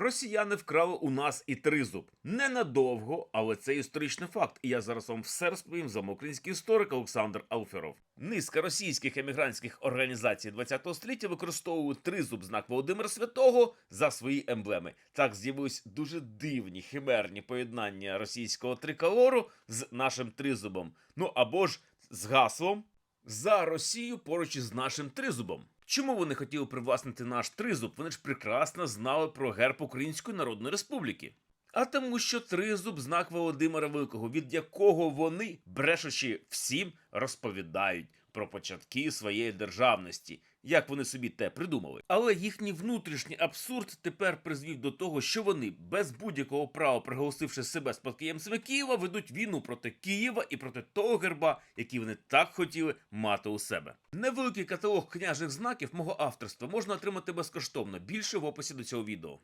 Росіяни вкрали у нас і тризуб. Ненадовго, але це історичний факт. І я зараз вам все розповім за український історик Олександр Алферов. Низка російських емігрантських організацій ХХ століття використовують тризуб знак Володимира Святого за свої емблеми. Так з'явились дуже дивні химерні поєднання російського триколору з нашим тризубом. Ну або ж з гаслом за Росію поруч із нашим тризубом. Чому вони хотіли привласнити наш тризуб? Вони ж прекрасно знали про герб Української Народної Республіки. А тому, що тризуб знак Володимира Великого, від якого вони, брешучи всім, розповідають про початки своєї державності, як вони собі те придумали. Але їхній внутрішній абсурд тепер призвів до того, що вони без будь-якого права, приголосивши себе спадкоємцями Києва, ведуть війну проти Києва і проти того герба, який вони так хотіли мати у себе. Невеликий каталог княжих знаків мого авторства можна отримати безкоштовно. Більше в описі до цього відео.